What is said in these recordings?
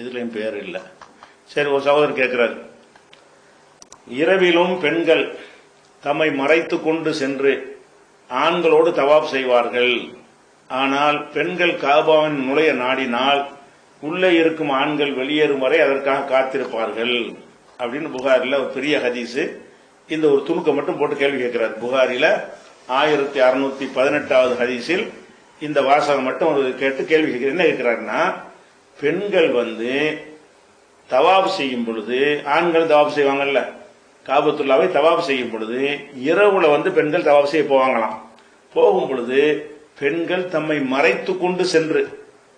இதுலேயும் பேர் இல்லை. சரி ஒரு சகோதரர் கேட்கிறாரு இரவிலும் பெண்கள் தம்மை மறைத்து கொண்டு சென்று ஆண்களோடு தவாப் செய்வார்கள். ஆனால் பெண்கள் காபாவின் நுழைய நாடினால் உள்ளே இருக்கும் ஆண்கள் வெளியேறும் வரை அதற்காக காத்திருப்பார்கள். அப்படின்னு புகாரில் ஒரு பெரிய ஹதீஸு. இந்த ஒரு துணுக்கை மட்டும் போட்டு கேள்வி கேட்கிறார் புகாரில ஆயிரத்தி அறுநூத்தி பதினெட்டாவது ஹதீஸில் இந்த வாசகம் மட்டும் கேட்டு கேள்வி கேட்கிறார் என்ன கேட்கிறாருன்னா பெண்கள் வந்து தவாப் செய்யும் பொழுது ஆண்கள் தவாப் செய்வாங்கல்ல காபத்துல்லாவை தவாப் செய்யும் பொழுது இரவுல வந்து பெண்கள் தவாப் செய்ய போவாங்களாம். போகும் பொழுது பெண்கள் தம்மை மறைத்து கொண்டு சென்று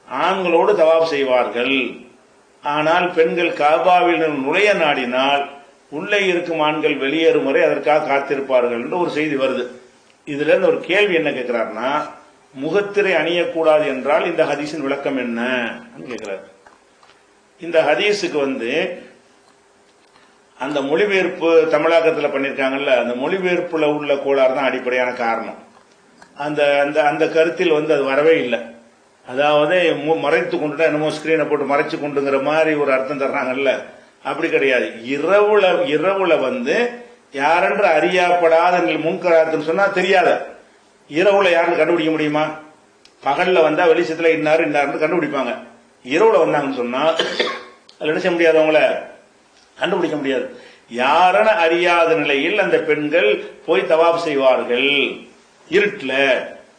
ஆண்களோடு தவாப் செய்வார்கள். ஆனால் பெண்கள் காபாவில் நுழைய நாடினால் உள்ளே இருக்கும் ஆண்கள் வெளியேறும் வரை அதற்காக காத்திருப்பார்கள் என்று ஒரு செய்தி வருது. இதுல இருந்து ஒரு கேள்வி என்ன கேட்கிறாருன்னா முகத்திரை அணியக்கூடாது என்றால் இந்த ஹதீஸின் விளக்கம் என்ன கேட்கிறார். இந்த ஹதீஸுக்கு வந்து அந்த மொழிபெயர்ப்பு தமிழாக்கத்தில் பண்ணியிருக்காங்கல்ல அந்த மொழிபெயர்ப்புல உள்ள கோளாறு தான் அடிப்படையான காரணம். அந்த அந்த அந்த கருத்தில் வந்து அது வரவே இல்லை. அதாவது மறைத்து கொண்டுட்டா என்னமோ ஸ்கிரீனை போட்டு மறைச்சு கொண்டுங்கிற மாதிரி ஒரு அர்த்தம் தர்றாங்கல்ல. அப்படி கிடையாது. இரவுல இரவுல வந்து யாரென்று அறியப்படாத முன்கராத்துன்னு சொன்னா தெரியாத. இரவுல யாருன்னு கண்டுபிடிக்க முடியுமா? பகல்ல வந்தா வெளிச்சத்துல இன்னாரு இன்னாருன்னு கண்டுபிடிப்பாங்க. இரவுல வந்தாங்கன்னு சொன்னா அதுல என்ன செய்ய முடியாது அவங்கள? கண்டுபிடிக்க முடியாது. யாரன அறியாத நிலையில் அந்த பெண்கள் போய் தவாப் செய்வார்கள். இருட்டுல.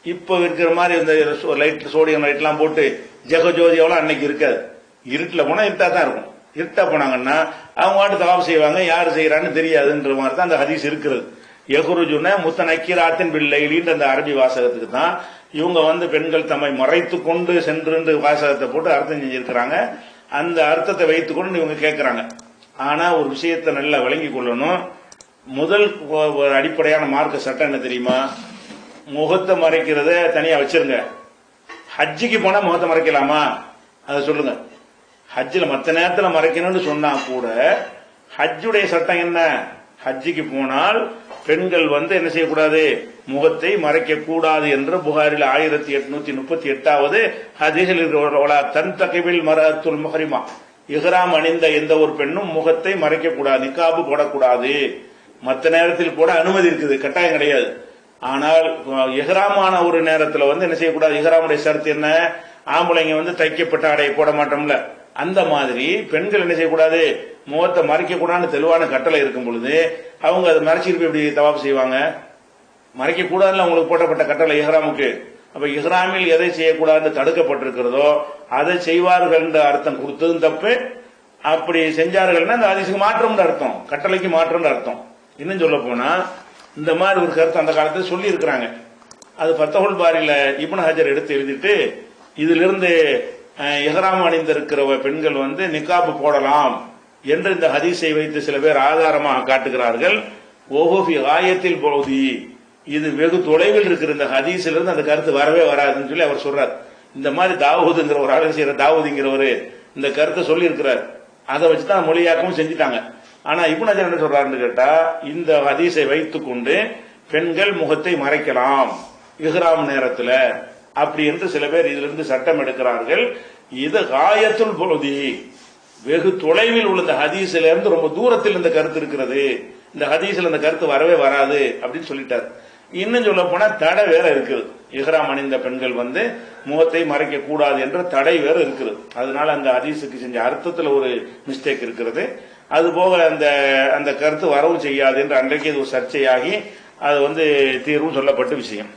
இப்ப இருக்கிற மாதிரி இந்த லைட் சோடியம் லைட் எல்லாம் போட்டு ஜெகஜோதி அன்னைக்கு இருக்காது. இருட்டுல போனா இருட்டா தான் இருக்கும். இருட்டா போனாங்கன்னா அவங்க வாட்டு தவாப் செய்வாங்க யார் செய்யறான்னு தெரியாதுன்ற மாதிரி தான் அந்த ஹதீஸ் இருக்கிறது. எகுருஜுன முத்த நக்கீராத்தின் பிள்ளைலின்ற அந்த அரபி வாசகத்துக்கு தான் இவங்க வந்து பெண்கள் தம்மை மறைத்து கொண்டு சென்று வாசகத்தை போட்டு அர்த்தம் செஞ்சிருக்கிறாங்க. அந்த அர்த்தத்தை வைத்துக் கொண்டு இவங்க கேட்கிறாங்க ஆனா ஒரு விஷயத்தை நல்லா விளங்கி கொள்ளணும். முதல் ஒரு அடிப்படையான மார்க்க சட்டம் என்ன தெரியுமா? முகத்தை மறைக்கிறத தனியா வச்சிருங்க. ஹஜ்ஜிக்கு போனா முகத்தை மறைக்கலாமா? அதை சொல்லுங்க. ஹஜ்ஜில் மற்ற நேரத்தில் மறைக்கணும்னு சொன்னா கூட ஹஜ்ஜுடைய சட்டம் என்ன? ஹஜ்ஜிக்கு போனால் பெண்கள் வந்து என்ன செய்யக்கூடாது? முகத்தை மறைக்க கூடாது என்று புகாரில் ஆயிரத்தி எட்நூத்தி முப்பத்தி எட்டாவது ஹதீசில் இருக்கிற தன் தகைவில் மரத்துல் மஹரிமா. இஹ்ராம் அணிந்த எந்த ஒரு பெண்ணும் முகத்தை மறைக்க கூடாது நிக்காபு போடக்கூடாது. மற்ற நேரத்தில் போட அனுமதி இருக்குது கட்டாயம் கிடையாது. ஆனால் இஹ்ராமான ஒரு நேரத்தில் வந்து என்ன செய்யக்கூடாது? இஹ்ராமுடைய சரத்து என்ன? ஆம்பளைங்க வந்து தைக்கப்பட்ட ஆடையை போட மாட்டோம்ல. அந்த மாதிரி பெண்கள் என்ன செய்யக்கூடாது? முகத்தை மறைக்கக்கூடாதுன்னு தெளிவான கட்டளை இருக்கும் பொழுது அவங்க அதை மறைச்சிட்டு போய் எப்படி தவாப் செய்வாங்க? மறைக்க கூடாதுல உங்களுக்கு போட்டப்பட்ட கட்டளை இஹ்ராமுக்கு. அப்ப இஹ்ராமில் எதை செய்யக்கூடாதுன்னு தடுக்கப்பட்டிருக்கிறதோ அதை செய்வார்கள் என்ற அர்த்தம் கொடுத்ததும் தப்பு. அப்படி செஞ்சார்கள்னா அந்த அதிசுக்கு மாற்றம்னு அர்த்தம். கட்டளைக்கு மாற்றம்னு அர்த்தம். இன்னும் சொல்ல போனா இந்த மாதிரி ஒரு கருத்து அந்த காலத்தில் சொல்லி இருக்கிறாங்க அது பத்தகுல் பாரியில இப்னு ஹஜர் எடுத்து எழுதிட்டு இதிலிருந்து அஹ், அணிந்திருக்கிற பெண்கள் வந்து நிக்காப்பு போடலாம். என்று இந்த ஹதீஸை வைத்து சில பேர் ஆதாரமாக காட்டுகிறார்கள். ஓஹோஃபி ஆயத்தில் பகுதி இது வெகு தொலைவில் இருக்கிற இந்த ஹதீஸிலிருந்து அந்த கருத்து வரவே வராதுன்னு சொல்லி அவர் சொல்றார். இந்த மாதிரி தாவூதுங்கிற ஒரு ஆளு செய்யற தாவூதுங்கிறவர் இந்த கருத்தை சொல்லி இருக்கிறார் அதை வச்சுதான் மொழியாக்கமும் செஞ்சுட்டாங்க. ஆனா இப்னு என்ன சொல்றாருன்னு கேட்டா இந்த ஹதீஸை வைத்துக்கொண்டு பெண்கள் முகத்தை மறைக்கலாம். இஹ்ராம் நேரத்துல அப்படி என்று சில பேர் இதிலிருந்து சட்டம் எடுக்கிறார்கள். இது காயத்துள் பொழுதி வெகு தொலைவில் உள்ள இந்த ஹதீஸ்ல இருந்து ரொம்ப தூரத்தில் இந்த கருத்து இருக்கிறது. இந்த ஹதீஸ்ல இந்த கருத்து வரவே வராது அப்படின்னு சொல்லிட்டார். இன்னும் சொல்ல போனா தடை வேற இருக்குது. இஹ்ராம் அணிந்த பெண்கள் வந்து முகத்தை மறைக்க கூடாது என்ற தடை வேற இருக்குது. அதனால அந்த ஹதீஸுக்கு செஞ்ச அர்த்தத்துல ஒரு மிஸ்டேக் இருக்கிறது. அது போக அந்த அந்த கருத்து வரவும் செய்யாது என்று அன்றைக்கு இது ஒரு சர்ச்சையாகி அது வந்து தீர்வும் சொல்லப்பட்ட விஷயம்.